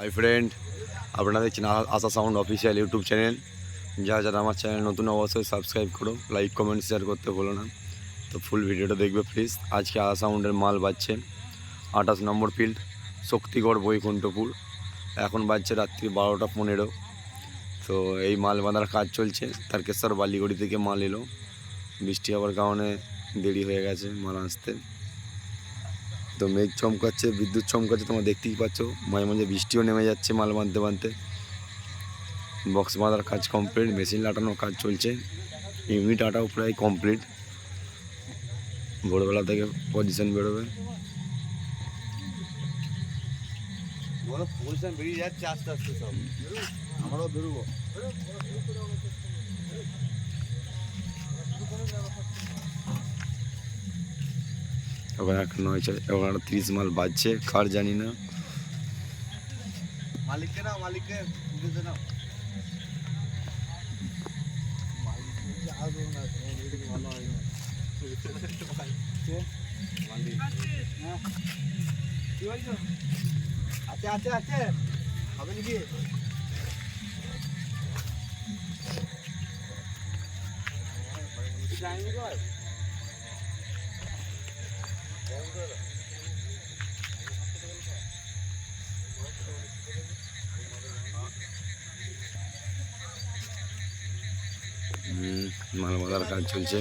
High friend আপনারা দেখছেন Asha sound official YouTube channel যারা যারা আমার চ্যানেল নতুন অবশ্যই সাবস্ক্রাইব করো লাইক কমেন্ট শেয়ার করতে বলো না। তো ফুল ভিডিওটা দেখবে প্লিজ আজকে আশা সাউন্ডের মাল বাজছে আঠাশ নম্বর ফিল্ড শক্তিগড় বৈকুণ্ঠপুর। এখন বাজছে রাত্রি বারোটা পনেরো। তো এই মাল বাঁধার কাজ চলছে। তারকেশ্বর বালিগড়ি থেকে মাল এলো। বৃষ্টি হওয়ার কারণে দেরি হয়ে গেছে মাল আসতে। তো মেঘ চমকাচ্ছে, বিদ্যুৎ চমকাচ্ছে, তোমরা দেখতেই পাচ্ছ। মাঝে মাঝে বৃষ্টিও নেমে যাচ্ছে মাল বাঁধতে বাঁধতে। বক্স বাঁধার কাজ কমপ্লিট মেশিন লাটানোর কাজ চলছে। ইউনিট আটাও প্রায় কমপ্লিট ভোরবেলা থেকে পজিশন বেরোবে। আস্তে আস্তে সব। আমরাও বেরোবো। এবার এক নয় এবার তিরিশ মাল বাজছে কার জানি না। মালিককে নাও মালিককে নাও। আছে আছে আছে হবে নাকি হুম, মাল বাঁধার কাজ চলছে।